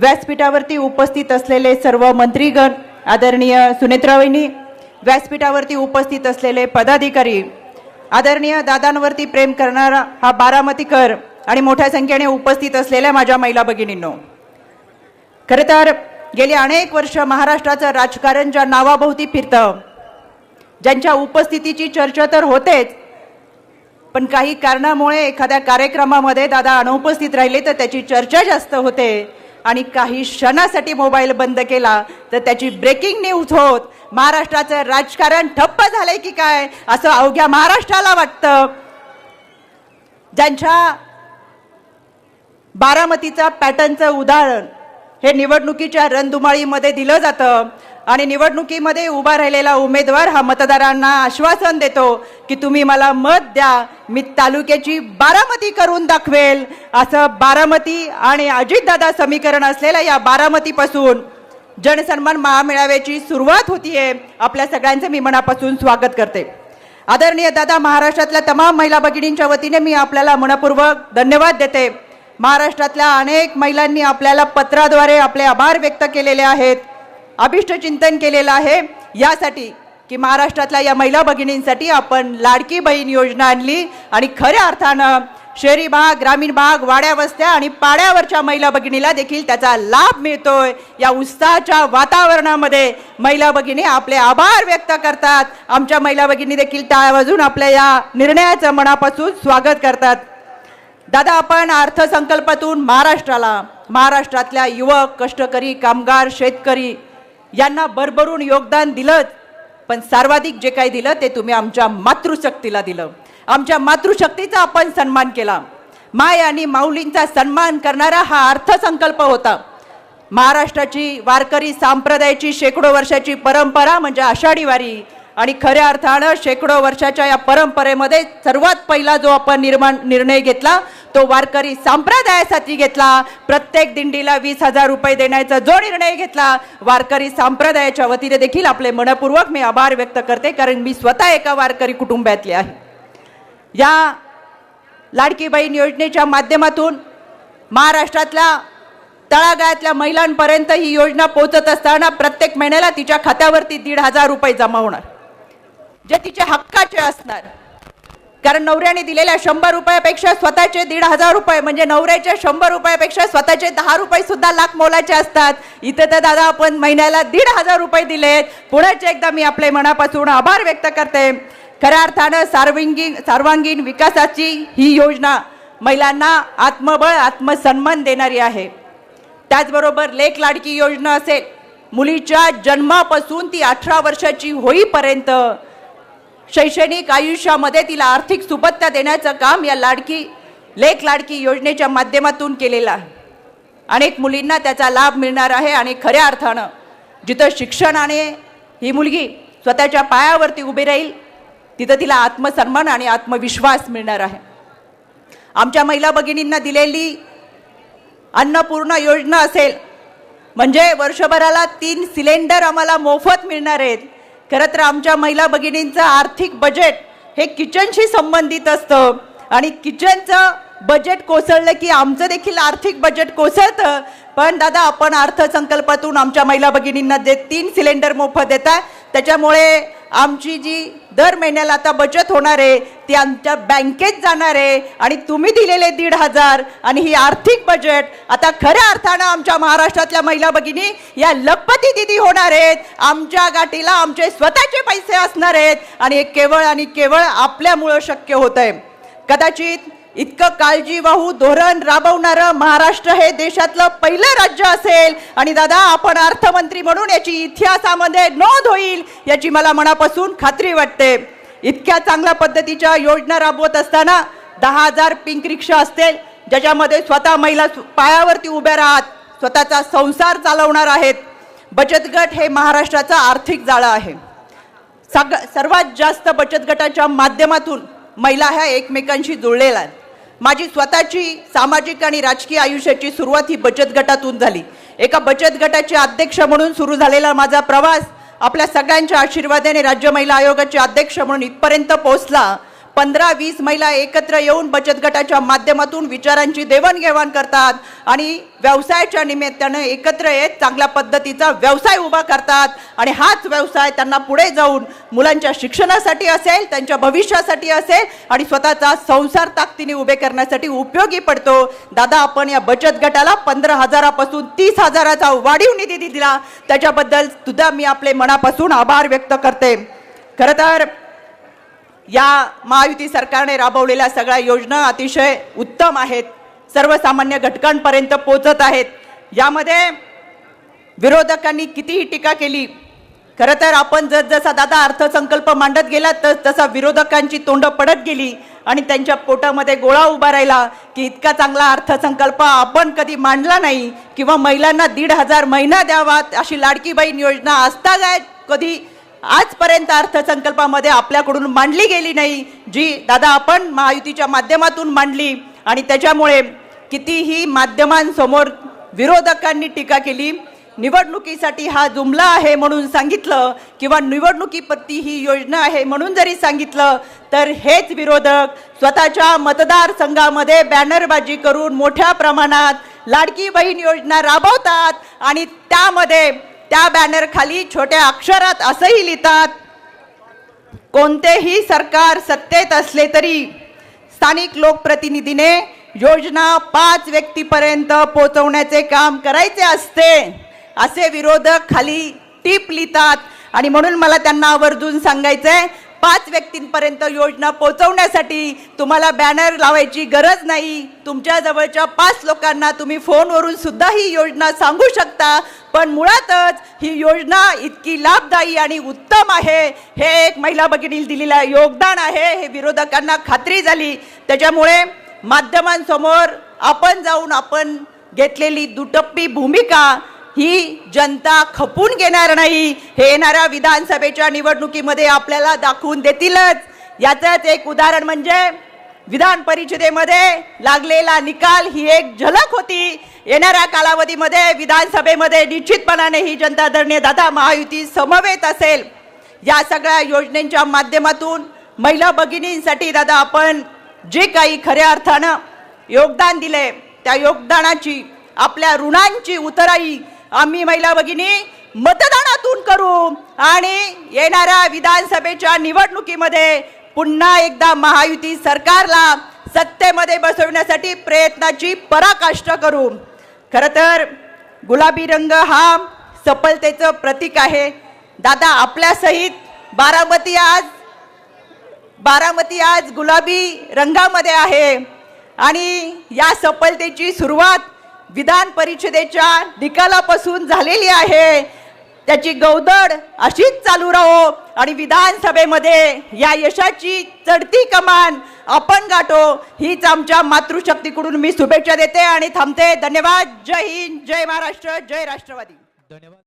व्यासपीठावरती उपस्थित असलेले सर्व मंत्रीगण आदरणीय सुनेत्रावहिनी व्यासपीठावरती उपस्थित असलेले पदाधिकारी आदरणीय दादांवरती प्रेम करणारा हा बारामतीकर आणि मोठ्या संख्येने उपस्थित असलेल्या माझ्या महिला भगिनींनो. खरं तर गेली अनेक वर्ष महाराष्ट्राचं राजकारण ज्या नावाभोवती फिरतं ज्यांच्या उपस्थितीची चर्चा तर होतेच पण काही कारणामुळे एखाद्या कार्यक्रमामध्ये दादा अनुपस्थित राहिले तर त्याची चर्चा जास्त होते. आणि काही क्षणासाठी मोबाईल बंद केला तर त्याची ब्रेकिंग न्यूज होत. महाराष्ट्राचं राजकारण ठप्प झालंय की काय असं अवघ्या महाराष्ट्राला वाटतं. ज्यांच्या बारामतीचा पॅटर्नचं उदाहरण हे निवडणुकीच्या रणधुमाळीमध्ये दिलं जातं आणि निवडणुकीमध्ये उभा राहिलेला उमेदवार हा मतदारांना आश्वासन देतो की तुम्ही मला मत द्या मी तालुक्याची बारामती करून दाखवेल. असं बारामती आणि अजितदादा समीकरण असलेल्या या बारामतीपासून जनसन्मान महामेळाव्याची सुरुवात होतीये. आपल्या सगळ्यांचं मी मनापासून स्वागत करते. आदरणीय दादा महाराष्ट्रातल्या तमाम महिला भगिनींच्या वतीने मी आपल्याला मनपूर्वक धन्यवाद देते. महाराष्ट्रातल्या अनेक महिलांनी आपल्याला पत्राद्वारे आपले आभार व्यक्त केलेले आहेत. अभिष्ट चिंतन केलेलं आहे. यासाठी की महाराष्ट्रातल्या या महिला भगिनींसाठी आपण लाडकी बहीण योजना आणली आणि खऱ्या अर्थानं शहरी भाग ग्रामीण भाग वाड्या वस्त्या आणि पाड्यावरच्या महिला भगिनीला देखील त्याचा लाभ मिळतोय. या उत्साहाच्या वातावरणामध्ये महिला भगिनी आपले आभार व्यक्त करतात. आमच्या महिला भगिनी देखील टाळ्या वाजून आपल्या या निर्णयाचं मनापासून स्वागत करतात. दादा आपण अर्थसंकल्पातून महाराष्ट्राला महाराष्ट्रातल्या युवक कष्टकरी कामगार शेतकरी यांना भरभरून योगदान दिलंच पण सर्वाधिक जे काही दिलं ते तुम्ही आमच्या मातृशक्तीला दिलं. आमच्या मातृशक्तीचा आपण सन्मान केला. माय आणि माऊलींचा सन्मान करणारा हा अर्थसंकल्प होता. महाराष्ट्राची वारकरी सांप्रदायाची शेकडो वर्षाची परंपरा म्हणजे आषाढी वारी आणि खऱ्या अर्थानं शेकडो वर्षाच्या या परंपरेमध्ये सर्वात पहिला जो आपण निर्माण निर्णय घेतला तो वारकरी संप्रदायासाठी घेतला. प्रत्येक दिंडीला वीस हजार रुपये देण्याचा जो निर्णय घेतला वारकरी संप्रदायाच्या वतीने देखील आपले मनपूर्वक मी आभार व्यक्त करते कारण मी स्वतः एका वारकरी कुटुंबातली आहे. या लाडकी बहीण योजनेच्या माध्यमातून महाराष्ट्रातल्या तळागाळातल्या महिलांपर्यंत ही योजना पोहोचत असताना प्रत्येक महिन्याला तिच्या खात्यावरती दीड हजार रुपये जमा होणार. जे तिचे हक्काचे असणार कारण नवऱ्याने दिलेल्या शंभर रुपयापेक्षा स्वतःचे दीड हजार रुपये म्हणजे नवऱ्याच्या शंभर रुपयापेक्षा स्वतःचे दहा रुपये सुद्धा लाख मोलाचे असतात. इथं तर दादा आपण महिन्याला दीड हजार रुपये दिलेत. पुण्याचे एकदा मी आपले मनापासून आभार व्यक्त करते. खऱ्या अर्थानं सर्वांगीण सर्वांगीण विकासाची ही योजना महिलांना आत्मबळ आत्मसन्मान देणारी आहे. त्याचबरोबर लेख लाडकी योजना असेल. मुलीच्या जन्मापासून ती अठरा वर्षाची होईपर्यंत शैक्षणिक आयुष्यामध्ये तिला आर्थिक सुबत्ता देण्याचं काम या लाडकी लेख लाडकी योजनेच्या माध्यमातून केलेलं आहे. अनेक मुलींना त्याचा लाभ मिळणार आहे आणि खऱ्या अर्थानं जिथं शिक्षणाने ही मुलगी स्वतःच्या पायावरती उभी राहील तिथं तिला आत्मसन्मान आणि आत्मविश्वास मिळणार आहे. आमच्या महिला भगिनींना दिलेली अन्नपूर्ण योजना असेल म्हणजे वर्षभराला तीन सिलेंडर आम्हाला मोफत मिळणार आहेत. खरं तर आमच्या महिला भगिनींचं आर्थिक बजेट हे किचनशी संबंधित असतं. आणि किचनचं बजेट कोसळलं की आमचं देखील आर्थिक बजेट कोसळतं. पण दादा आपण अर्थसंकल्पातून आमच्या महिला भगिनींना जे तीन सिलेंडर मोफत देतात त्याच्यामुळे आमची जी दर महिन्याला आता बचत होणार आहे ती आमच्या बँकेत जाणार आहे आणि तुम्ही दिलेले दीड हजार आणि ही आर्थिक बजेट आता खऱ्या अर्थानं आमच्या महाराष्ट्रातल्या महिला भगिनी या लखपती दिदी होणार आहेत आमच्या गाठीला आमचे स्वतःचे पैसे असणार आहेत आणि हे केवळ आणि केवळ आपल्यामुळं शक्य होत आहे कदाचित इतकं काळजीवाहू धोरण राबवणारं महाराष्ट्र हे देशातलं पहिलं राज्य असेल. आणि दादा आपण अर्थमंत्री म्हणून याची इतिहासामध्ये नोंद होईल याची मला मनापासून खात्री वाटते. इतक्या चांगल्या पद्धतीच्या योजना राबवत असताना दहा हजार पिंक रिक्षा असतील ज्याच्यामध्ये स्वतः महिला पायावरती उभ्या राहत स्वतःचा संसार चालवणार आहेत. बचत गट हे महाराष्ट्राचं आर्थिक जाळं आहे. सग सर्वात जास्त बचत गटाच्या माध्यमातून महिला ह्या एकमेकांशी जुळलेल्या आहेत. माझी स्वतःची सामाजिक आणि राजकीय आयुष्याची सुरुवात ही बचत गटातून झाली. एका बचत गटाचे अध्यक्ष म्हणून सुरू झालेला माझा प्रवास आपल्या सगळ्यांच्या आशीर्वादाने राज्य महिला आयोगाचे अध्यक्ष म्हणून इथपर्यंत पोहोचला. पंधरा वीस महिला एकत्र येऊन बचत गटाच्या माध्यमातून विचारांची देवाणघेवाण करतात आणि व्यवसायाच्या निमित्तानं एकत्र येत चांगल्या पद्धतीचा व्यवसाय उभा करतात आणि हाच व्यवसाय त्यांना पुढे जाऊन मुलांच्या शिक्षणासाठी असेल त्यांच्या भविष्यासाठी असेल आणि स्वतःचा संसार ताकदीने उभे करण्यासाठी उपयोगी पडतो. दादा आपण या बचत गटाला पंधरा हजारापासून तीस हजाराचा वाढीव निधी दिला. त्याच्याबद्दल सुद्धा मी आपले मनापासून आभार व्यक्त करते. खरं तर या महायुती सरकारने राबवलेल्या सगळ्या योजना अतिशय उत्तम आहेत सर्वसामान्य घटकांपर्यंत पोचत आहेत. यामध्ये विरोधकांनी कितीही टीका केली खरं तर आपण जसजसा दादा अर्थसंकल्प मांडत गेला तर तसा विरोधकांची तोंड पडत गेली आणि त्यांच्या पोटामध्ये गोळा उभा राहिला की इतका चांगला अर्थसंकल्प आपण कधी मांडला नाही किंवा महिलांना दीड हजार महिना द्यावा अशी लाडकी बहीण योजना असता काय कधी आजपर्यंत अर्थसंकल्पामध्ये आपल्याकडून मांडली गेली नाही जी दादा आपण महायुतीच्या माध्यमातून मांडली. आणि त्याच्यामुळे कितीही माध्यमांसमोर विरोधकांनी टीका केली निवडणुकीसाठी हा जुमला आहे म्हणून सांगितलं किंवा निवडणुकीपत्ती ही योजना आहे म्हणून जरी सांगितलं तर हेच विरोधक स्वतःच्या मतदारसंघामध्ये बॅनरबाजी करून मोठ्या प्रमाणात लाडकी बहीण योजना राबवतात आणि त्यामध्ये त्या बॅनर खाली छोट्या अक्षरात असंही लिहितात कोणतेही सरकार सत्तेत असले तरी स्थानिक लोकप्रतिनिधीने योजना पाच व्यक्तीपर्यंत पोहोचवण्याचे काम करायचे असते. असे विरोधक खाली टीप लिहितात. आणि म्हणून मला त्यांना आवर्जून सांगायचंय पाच व्यक्तींपर्यंत योजना पोहोचवण्यासाठी तुम्हाला बॅनर लावायची गरज नाही. तुमच्या जवळच्या पाच लोकांना तुम्ही फोनवरून सुद्धा ही योजना सांगू शकता. पण मुळातच ही योजना इतकी लाभदायी आणि उत्तम आहे. हे एक महिला भगिनी दिलेलं योगदान आहे. हे विरोधकांना खात्री झाली. त्याच्यामुळे माध्यमांसमोर आपण जाऊन आपण घेतलेली दुटप्पी भूमिका ही जनता खपून घेणार नाही. हे येणाऱ्या विधानसभेच्या निवडणुकीमध्ये आपल्याला दाखवून देतीलच. याचंच एक उदाहरण म्हणजे विधान परिषदेमध्ये लागलेला निकाल ही एक झलक होती. येणाऱ्या कालावधीमध्ये विधानसभेमध्ये निश्चितपणाने ही जनता दळणे दादा महायुती समवेत असेल. या सगळ्या योजनेच्या माध्यमातून महिला भगिनींसाठी दादा आपण जे काही खऱ्या अर्थानं योगदान दिले त्या योगदानाची आपल्या ऋणांची उतराई आम्ही महिला भगिनी मतदानातून करू. आणि येणाऱ्या विधानसभेच्या निवडणुकीमध्ये पुन्हा एकदा महायुती सरकारला सत्तेमध्ये बसवण्यासाठी प्रयत्नाची पराकाष्ठा करू. खरं तर गुलाबी रंग हा सफलतेचं प्रतीक आहे. दादा आपल्यासहित बारामती आज बारामती आज गुलाबी रंगामध्ये आहे. आणि या सफलतेची सुरुवात विधान परिषदेच्या निकालापासून झालेली आहे. त्याची गौदड अशीच चालू राहो आणि विधानसभेमध्ये या यशाची चढती कमान आपण गाठो. हीच आमच्या मातृशक्तीकडून मी शुभेच्छा देते आणि थांबते. धन्यवाद. जय हिंद. जय महाराष्ट्र. जय राष्ट्रवादी. धन्यवाद.